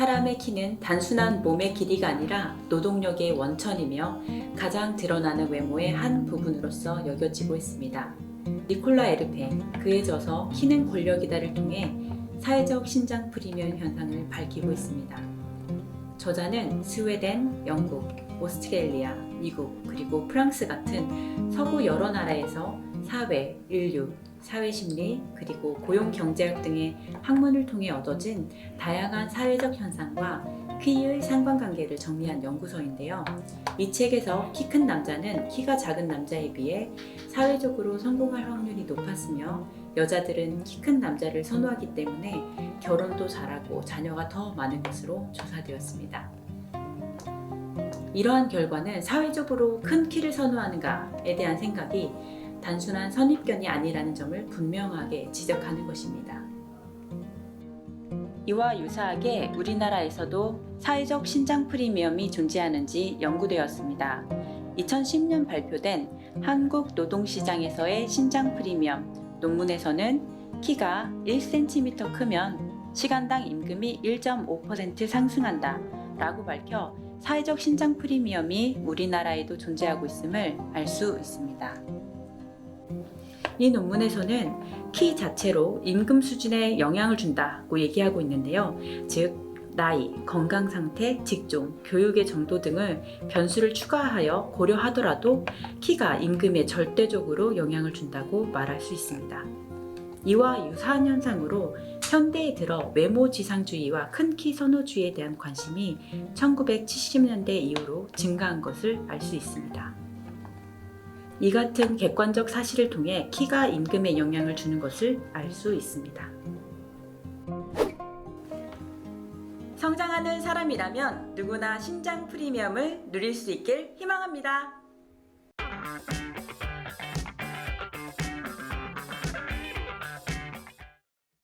사람의 키는 단순한 몸의 길이가 아니라 노동력의 원천이며 가장 드러나는 외모의 한 부분으로서 여겨지고 있습니다. 니콜라 에르페, 그에 져서 키는 권력이다를 통해 사회적 신장 프리미엄 현상을 밝히고 있습니다. 저자는 스웨덴, 영국, 오스트레일리아, 미국, 그리고 프랑스 같은 서구 여러 나라에서 사회, 인류, 사회심리, 그리고 고용 경제학 등의 학문을 통해 얻어진 다양한 사회적 현상과 키의 상관관계를 정리한 연구서인데요. 이 책에서 키 큰 남자는 키가 작은 남자에 비해 사회적으로 성공할 확률이 높았으며 여자들은 키 큰 남자를 선호하기 때문에 결혼도 잘하고 자녀가 더 많은 것으로 조사되었습니다. 이러한 결과는 사회적으로 큰 키를 선호하는가에 대한 생각이 단순한 선입견이 아니라는 점을 분명하게 지적하는 것입니다. 이와 유사하게 우리나라에서도 사회적 신장 프리미엄이 존재하는지 연구되었습니다. 2010년 발표된 한국 노동시장에서의 신장 프리미엄 논문에서는 키가 1cm 크면 시간당 임금이 1.5% 상승한다 라고 밝혀 사회적 신장 프리미엄이 우리나라에도 존재하고 있음을 알 수 있습니다. 이 논문에서는 키 자체로 임금 수준에 영향을 준다고 얘기하고 있는데요. 즉, 나이, 건강 상태, 직종, 교육의 정도 등을 변수를 추가하여 고려하더라도 키가 임금에 절대적으로 영향을 준다고 말할 수 있습니다. 이와 유사한 현상으로 현대에 들어 외모 지상주의와 큰 키 선호주의에 대한 관심이 1970년대 이후로 증가한 것을 알 수 있습니다. 이 같은 객관적 사실을 통해 키가 임금에 영향을 주는 것을 알 수 있습니다. 성장하는 사람이라면 누구나 신장 프리미엄을 누릴 수 있길 희망합니다.